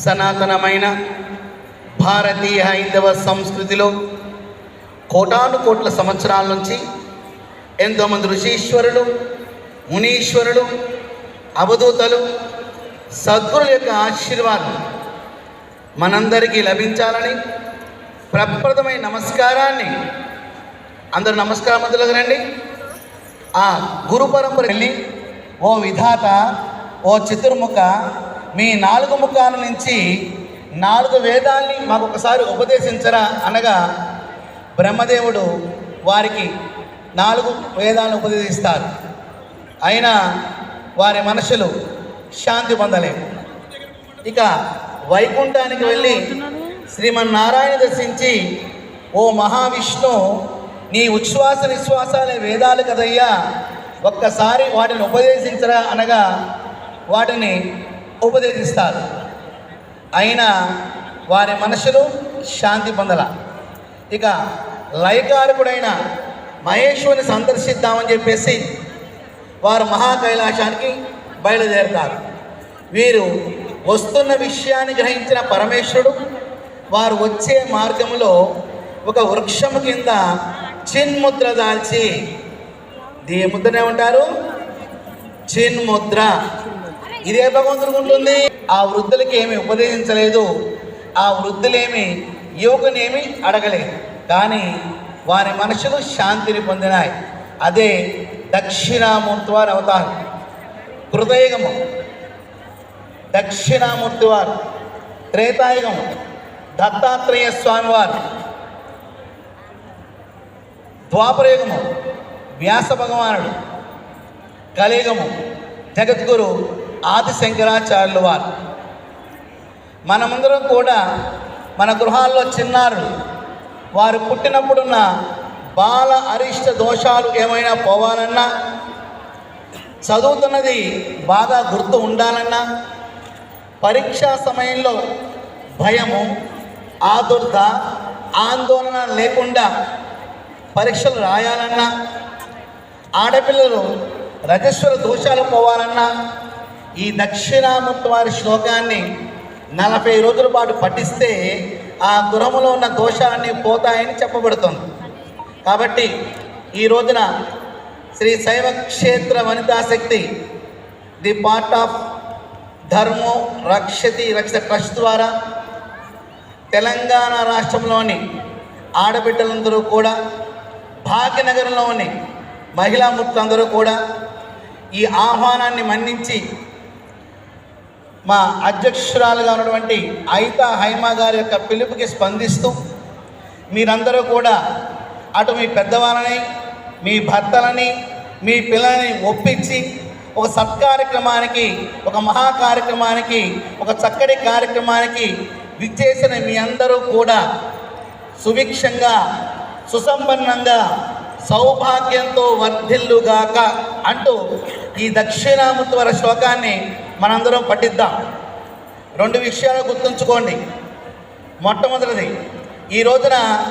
సనాతనమైన భారతీయ హైందవ సంస్కృతిలో కోటాను కోట్ల సంవత్సరాల నుంచి ఎంతోమంది ఋషీశ్వరులు మునీశ్వరులు అవధూతలు సద్గురుల యొక్క ఆశీర్వాదం మనందరికీ లభించాలని ప్రప్రదమైన నమస్కారాన్ని అందరూ నమస్కారం మధ్యలోకి రండి ఆ గురు పరంపర వెళ్ళి ఓ విధాత ఓ చతుర్ముఖ మీ నాలుగు ముఖాల నుంచి నాలుగు వేదాల్ని మాకు ఒకసారి ఉపదేశించరా అనగా బ్రహ్మదేవుడు వారికి నాలుగు వేదాలను ఉపదేశిస్తారు. అయినా వారి మనసులు శాంతి పొందలేవు ఇక వైకుంఠానికి వెళ్ళి శ్రీమన్నారాయణ దర్శించి ఓ మహావిష్ణు నీ ఉచ్ఛ్వాస నిశ్వాసాలే వేదాలు కదయ్యా. ఒక్కసారి వాటిని ఉపదేశించరా అనగా వాటిని ఉపదేశిస్తారు. అయినా వారి మనసులు శాంతి పొందల. ఇక లయకారకుడైన మహేశ్వరిని సందర్శిద్దామని చెప్పేసి వారు మహాకైలాసానికి బయలుదేరుతారు. వీరు వస్తున్న విషయాన్ని గ్రహించిన పరమేశ్వరుడు వారు వచ్చే మార్గంలో ఒక వృక్షము కింద చిన్ముద్ర దాల్చి దీ ముద్రనే ఉంటారు. చిన్ముద్ర. ఇదే భగవంతుడు ఉంటుంది ఆ వృద్ధులకి ఏమి ఉపదేశించలేదు. ఆ వృద్ధులేమి యువకునేమి అడగలేదు. కానీ వారి మనసులు శాంతిని పొందినాయి. అదే దక్షిణామూర్తి వారి అవతారం. కృతయుగము దక్షిణామూర్తి వారు. త్రేతాయుగము. దత్తాత్రేయ స్వామివారు ద్వాపరయుగము. వ్యాస భగవానుడు. కలియుగము. జగద్గురు ఆది శంకరాచార్యులు వారు. మనమందరం కూడా మన గృహాల్లో చిన్నారు వారు పుట్టినప్పుడున్న బాల అరిష్ట దోషాలు ఏమైనా పోవాలన్నా చదువుతున్నది బాగా గుర్తు ఉండాలన్నా పరీక్షా సమయంలో భయము ఆదుర్త ఆందోళన లేకుండా పరీక్షలు రాయాలన్నా ఆడపిల్లలు రజస్వర దోషాలు పోవాలన్నా ఈ దక్షిణామూర్తి వారి శ్లోకాన్ని నలభై రోజుల పాటు పఠిస్తే ఆ గురములో ఉన్న దోషాన్ని పోతాయని చెప్పబడుతుంది. కాబట్టి ఈ రోజున శ్రీ శైవ క్షేత్ర వనితాశక్తి ది పార్ట్ ఆఫ్ ధర్మో రక్షతి రక్ష ట్రస్ట్ ద్వారా తెలంగాణ రాష్ట్రంలోని ఆడబిడ్డలందరూ కూడా భాగ్యనగరంలోని మహిళా అందరూ కూడా ఈ ఆహ్వానాన్ని మన్నించి మా అధ్యక్షురాలుగా ఉన్నటువంటి ఐతా హైమా గారి యొక్క పిలుపుకి స్పందిస్తూ మీరందరూ కూడా అటు మీ పెద్దవాళ్ళని మీ భర్తలని మీ పిల్లలని ఒప్పించి ఒక సత్కార్యక్రమానికి ఒక మహా కార్యక్రమానికి ఒక చక్కటి కార్యక్రమానికి విచ్చేసిన మీ అందరూ కూడా సుభిక్షంగా సుసంపన్నంగా సౌభాగ్యంతో వర్ధిల్లుగాక అంటూ ఈ దక్షిణామూర్తివర శ్లోకాన్ని మనందరం పట్టిద్దాం రెండు విషయాలు గుర్తుంచుకోండి. మొట్టమొదటిది ఈ రోజున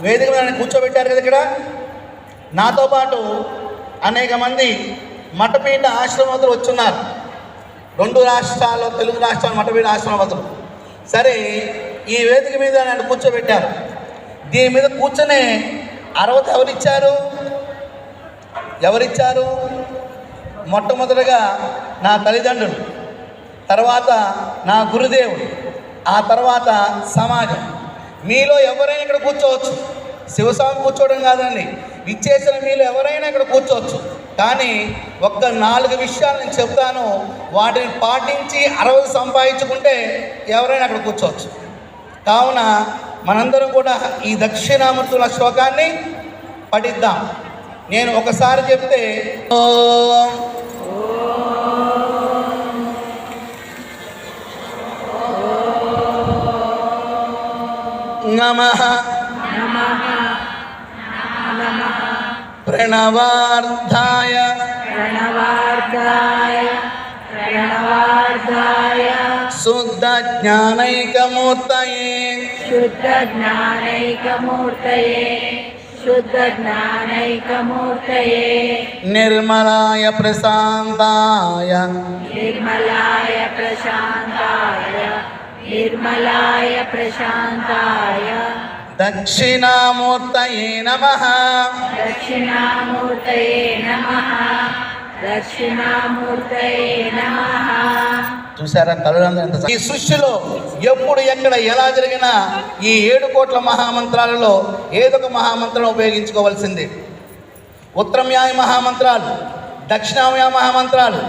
వేదిక మీద నన్ను కూర్చోబెట్టారు కదా ఇక్కడ? నాతో పాటు అనేక మంది మఠపీఠ ఆశ్రమతులు వచ్చున్నారు. రెండు రాష్ట్రాల్లో తెలుగు రాష్ట్రాల మఠపీఠ ఆశ్రమతులు సరే ఈ వేదిక మీద నన్ను కూర్చోబెట్టారు. దీని మీద కూర్చొనే అర్హత ఎవరిచ్చారు? ఎవరిచ్చారు? మొట్టమొదటగా నా తల్లిదండ్రులు. తర్వాత నా గురుదేవుడు ఆ తర్వాత సమాజం. మీలో ఎవరైనా ఇక్కడ కూర్చోవచ్చు. శివస్వామి కూర్చోవడం కాదండి. ఇచ్చేసిన మీలో ఎవరైనా ఇక్కడ కూర్చోవచ్చు. కానీ ఒక్క నాలుగు విషయాలు నేను చెప్తాను. వాటిని పాటించి అరవై సంపాదించుకుంటే ఎవరైనా అక్కడ కూర్చోవచ్చు. కావున మనందరం కూడా ఈ దక్షిణామూర్తుల శ్లోకాన్ని పఠిద్దాం. నేను ఒకసారి చెప్తే नमः। नमः नमः प्रणवार्धाय। प्रणवार्धाय। प्रणवार्धाय। शुद्धज्ञानैकमूर्तये। शुद्ध ज्ञानैकमूर्तये निर्मलाय प्रशांताय निर्मलाय प्रशांताय निर्मलाय प्रशान्ताय దక్షిణామూర్తయే నమ दक्षिणामूर्तये नमः दक्षिणामूर्तये नमः చూసారా తల్లులందరూ ఎంత ఈ సృష్టిలో ఎప్పుడు ఎక్కడ ఎలా జరిగినా ఈ ఏడు కోట్ల మహామంత్రాలలో ఏదో ఒక మహామంత్రం ఉపయోగించుకోవాల్సిందే ఉత్తరమ్యాయ మహామంత్రాలు దక్షిణామయ మహామంత్రాలు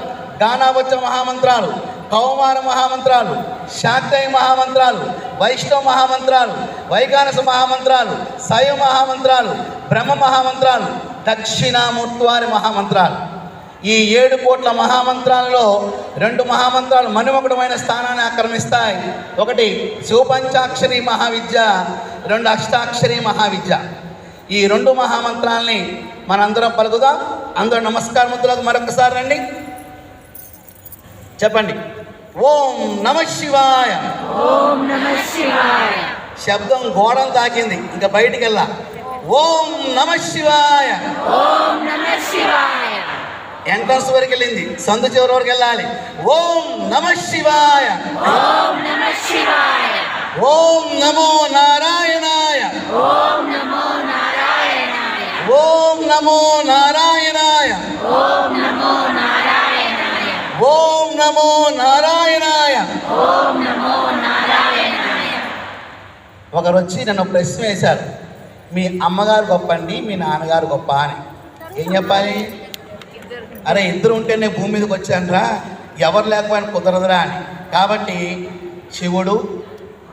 గానావచ్చ మహామంత్రాలు కౌమార మహామంత్రాలు శాక్తయ మహామంత్రాలు వైష్ణవ మహామంత్రాలు వైగానస మహామంత్రాలు శైవ మహామంత్రాలు బ్రహ్మ మహామంత్రాలు దక్షిణామూర్తివారి మహామంత్రాలు. ఈ ఏడు కోట్ల మహామంత్రాలలో రెండు మహామంత్రాలు మనుమకుడమైన స్థానాన్ని ఆక్రమిస్తాయి. ఒకటి శివపంచాక్షరి మహావిద్య రెండు అష్టాక్షరి మహావిద్య. ఈ రెండు మహామంత్రాలని మనందరం పలుకుదాం. అందరూ నమస్కారం మరొకసారి రండి. చెప్పండి. ఓం నమ శివాయ. శబ్దం గోడం తాకింది. ఇంకా బయటికి వెళ్ళా ఓం నమ శివాయ. ఎంట్రన్స్ వరకు వెళ్ళింది సందు చివరి వరకు వెళ్ళాలి. ఓం నమ శివాయ. ఓం నమో నారాయణాయ. ఓం నమో నారాయణాయ. ఓం నమో నారాయణాయ. ఓం నమో నారాయణ ఒకరు వచ్చి నన్ను ప్రశ్న వేశారు మీ అమ్మగారు గొప్ప అండి మీ నాన్నగారు గొప్ప అని. ఏం చెప్పాలి? అరే ఇద్దరు ఉంటేనే భూమి మీదకి వచ్చానరా ఎవరు లేకపోయినా కుదరదురా అని. కాబట్టి శివుడు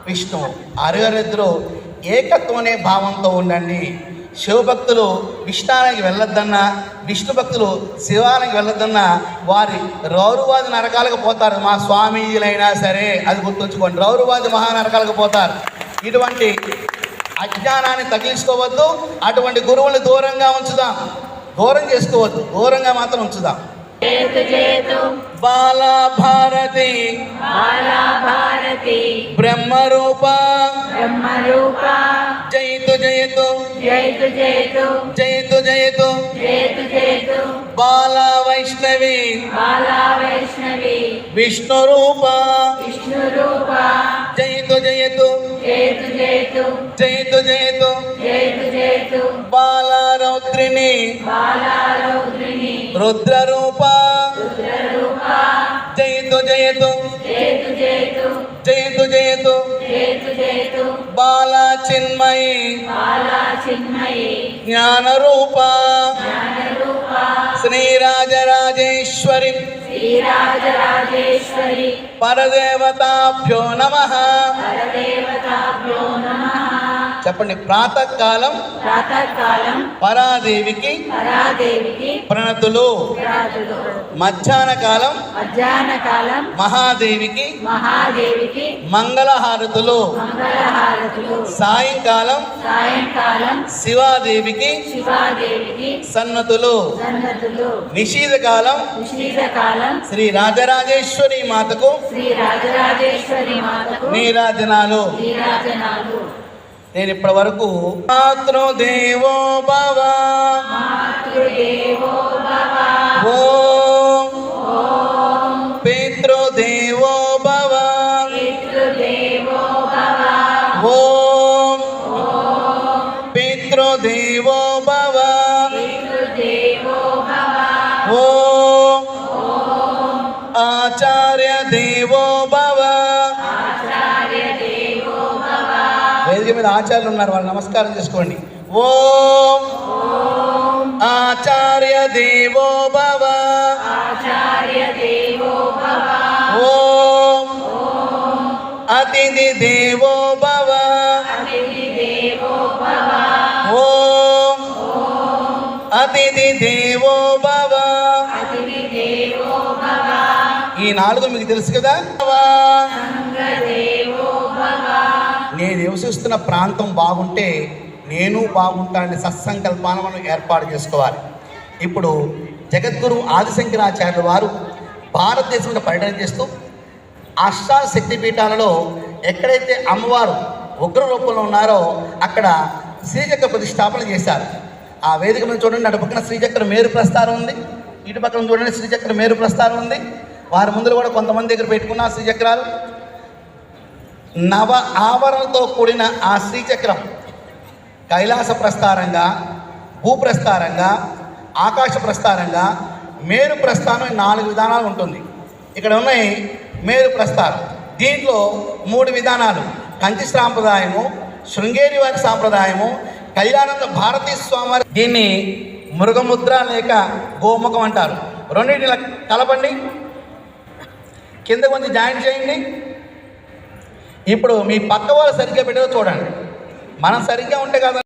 విష్ణువు అరుగారిద్దరూ ఏకత్వం అనే భావంతో ఉండండి. శివభక్తులు విష్ణానికి వెళ్ళొద్దన్నా విష్ణు భక్తులు శివానికి వెళ్ళొద్దన్నా వారి రౌరువాది నరకాలకు పోతారు. మా స్వామీజీలైనా సరే అది గుర్తుంచుకోండి. రౌరువాది మహానరకాలకు పోతారు. ఇటువంటి అజ్ఞానాన్ని తగిలించుకోవద్దు. అటువంటి గురువుని దూరంగా ఉంచుదాం. దూరం చేసుకోవద్దు. దూరంగా మాత్రం ఉంచుదాం. బాలా భారతి బాలా భారతి బ్రహ్మ రూప బ్రహ్మ రూప జయతు జయతు. జయతు జయతు. జయతు జయతు. జయతు జయతు. బాలా వైష్ణవి బాలా వైష్ణవి విష్ణు రూప విష్ణు రూప జయతు జయతు. జయతు జయతు. జయతు జయతు. జయతు జయతు. బాలా రౌద్రిని బాలా రుద్రరూప. జయతు జయతు. జయతు జయతు. బాల చిన్మయి. జ్ఞాన రూప శ్రీరాజరాజేశ్వరి. పరదేవతాభ్యో నమః. చెప్పండి ప్రాతకాలం ప్రాతకాలం పరాదేవికి పరాదేవికి ప్రణతులు. మధ్యాహ్న కాలం మధ్యాహ్న కాలం మహాదేవికి మహాదేవికి మంగళహారతులు. మంగళహారతులు. సాయంకాలం సాయంకాలం శివాదేవికి శివాదేవికి సన్నతులు. సన్నతులు. నిషీధ కాలం నిషీద కాలం శ్రీ రాజరాజేశ్వరి మాతకు శ్రీ రాజరాజేశ్వరి మాతకు నీరాజనాలు. నీరాజనాలు. నేను ఇప్పటి వరకు మాతృదేవో భవ. ఓం వేదిక మీద ఆచార్యులు ఉన్నారు వాళ్ళు నమస్కారం చేసుకోండి. ఓం ఆచార్య దేవో భవ. ఆచార్య దేవో భవ ఓం అతిథి దేవో భవ. అతిథి దేవో భవ ఓం అతిథి దేవో భవ. అతిథి దేవో భవ ఈ నాలుగు మీకు తెలుసు కదా? సంగదేవో నేను నివసిస్తున్న ప్రాంతం బాగుంటే నేను బాగుంటానని సత్సంకల్పాన మనం ఏర్పాటు చేసుకోవాలి. ఇప్పుడు జగద్గురు ఆదిశంకరాచార్యుల వారు భారతదేశంలో పర్యటన చేస్తూ అష్టా పీఠాలలో ఎక్కడైతే అమ్మవారు ఉగ్ర రూపంలో ఉన్నారో అక్కడ శ్రీచక్ర ప్రతిష్టాపన చేశారు. ఆ వేదిక మీద చూడండి అటు పక్కన శ్రీచక్ర మేరు ప్రస్తారం ఉంది. ఇటు పక్కన చూడండి శ్రీచక్ర మేరు ప్రస్తారం ఉంది. వారి ముందు కూడా కొంతమంది దగ్గర పెట్టుకున్న శ్రీచక్రాలు. నవ ఆవరణతో కూడిన ఆ శ్రీచక్రం కైలాస ప్రస్థారంగా భూప్రస్థారంగా ఆకాశ ప్రస్థారంగా మేరు ప్రస్థానం నాలుగు విధానాలు ఉంటుంది. ఇక్కడ ఉన్నాయి మేరు ప్రస్థానం. దీంట్లో మూడు విధానాలు. కంచి సాంప్రదాయము శృంగేరి వారి సాంప్రదాయము కళ్యాణంద భారతీ స్వామివారి దీన్ని మృగముద్ర లేక గోముఖం అంటారు. రెండింటిని కలపండి. కింద కొంచెం జాయిన్ చేయండి. ఇప్పుడు మీ పక్క వాళ్ళు సరిగ్గా పెట్టారో చూడండి. మనం సరిగ్గా ఉంటే కదా